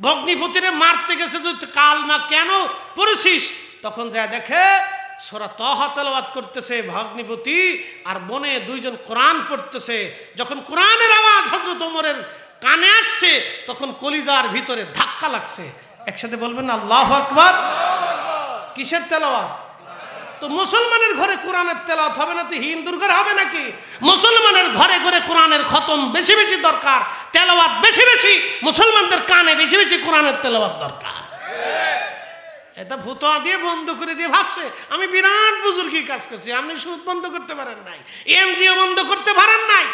ভগ্নিপতিরে মারতে গেছে যদি কাল মা কেন পড়েছিস? তখন যা দেখে সোরা তহা তেলাওয়াত করতেছে ভগ্নিপতি আর বনে দুইজন কোরআন পড়তেছে। যখন কোরআনের আওয়াজ হজরত ওমরের কানে আসছে, তখন কলিজার ভিতরে ধাক্কা লাগছে। একসাথে বলবেন আল্লাহ আকবার। কিসের তেলাওয়াত? তো মুসলমানের ঘরে কোরআনের তেলাওয়াত হবে না তো হিন্দুর ঘরে হবে নাকি? মুসলমানের ঘরে ঘরে কোরআনের খতম বেশি বেশি দরকার, তেলাওয়াত বেশি বেশি, মুসলমানদের কানে বেশি বেশি কোরআনের তেলাওয়াত দরকার। এটা ভূতোয়া দিয়ে বন্ধ করে দিয়ে ভাবছে, আমি বিরাট বুজুর্গি কাজ করছি, আপনি সুদ বন্ধ করতে পারেন নাই, এমজিও বন্ধ করতে পারেন নাই।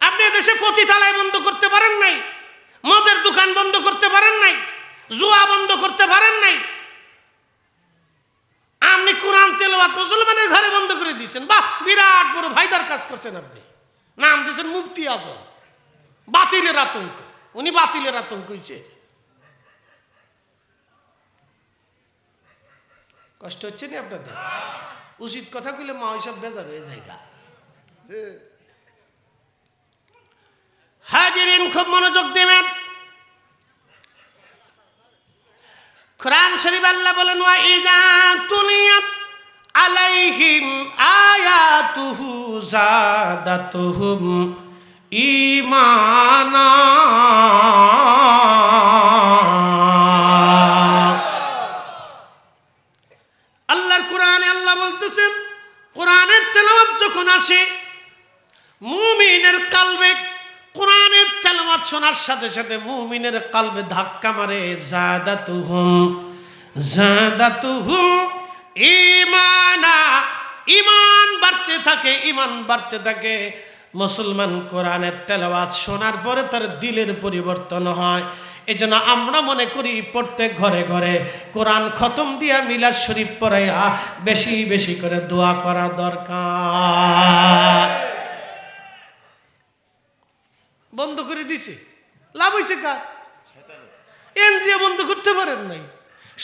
আপনি দেশে পতিতালায় বন্ধ করতে পারেন নাই, মদের দোকান বন্ধ করতে পারেন নাই, জুয়া বন্ধ করতে পারেন নাই আপনি কোরআন তেলাওয়াত মুসলমানের ঘরে বন্ধ করে দিয়েছেন বাহ বিরাট বড় ভাইদার কাজ করছেন আপনি। নাম দিয়েছেন মুফতি আজম। বাতিলের আতঙ্ক। উনি বাতিলের আতঙ্ক হয়েছে কষ্ট হচ্ছে না আপনাদের? উচিত কথা কইলে মা ওইসব বেজার হয়ে যায় গা। হাজিরিন খুব মনোযোগ দেবেন। কোরআন শরীফ আল্লাহ বলেন ওয়া ইদা তুলিয়াত আলাইহিম আয়াতুহু জাদাতুহুম ঈমানা। আল্লাহর কোরআনে আল্লাহ বলতেছেন, কোরআনের তেলাওয়াত যখন আসে, মুমিনের কালবে, কোরআনের তেলাওয়াত শোনার সাথে সাথে মুমিনের কালবে ধাক্কা মারে, জাদাতুহুম জাদাতুহুম ঈমানা। ঈমান বাড়তে থাকে ঈমান বাড়তে থাকে। মুসলমান কোরআনের তেলাওয়াত শোনার পরে তার দিলের পরিবর্তন হয়। এজন্য আমরা মনে করি প্রত্যেক ঘরে ঘরে কোরআন খতম দিয়া মিলাদ শরীফ পড়াইয়া বেশি বেশি করে দোয়া করা দরকার। বন্ধ করে দিছে। লাভ হয়েছে কার? এনজিও বন্ধ করতে পারেন নাই।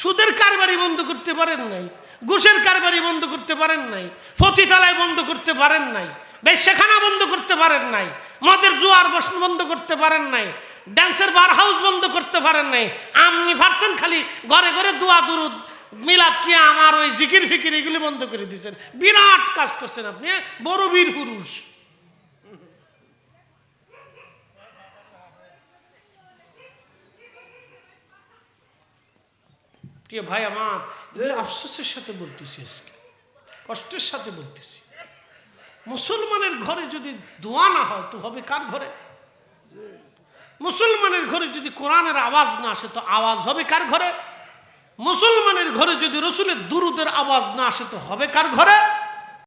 সুদের কারবারি বন্ধ করতে পারেন নাই। ঘুষের কারবারি বন্ধ করতে পারেন নাই ফতিতালায় বন্ধ করতে পারেন নাই, বেশেখানা বন্ধ করতে পারেন নাই, মদের জুয়ার বস বন্ধ করতে পারেন নাই ড্যান্সের বার হাউস বন্ধ করতে পারেন নাই, আপনি পারছেন খালি ঘরে ঘরে দোয়া, দুরুদ, মিলাদ কি আমার ওই জিকির, ফিকির এগুলি বন্ধ করে দিচ্ছেন বিরাট কাজ করছেন আপনি বড় বীর পুরুষ। প্রিয় ভাই আমার আফসোসের সাথে বলতেছি আজকে, কষ্টের সাথে বলতেছি। মুসলমানের ঘরে যদি দোয়া না হয়, তো হবে কার ঘরে? মুসলমানের ঘরে যদি কোরআনের আওয়াজ না আসে, তো আওয়াজ হবে কার ঘরে? মুসলমানের ঘরে যদি রসুলের দুরুদের আওয়াজ না আসে, তো হবে কার ঘরে?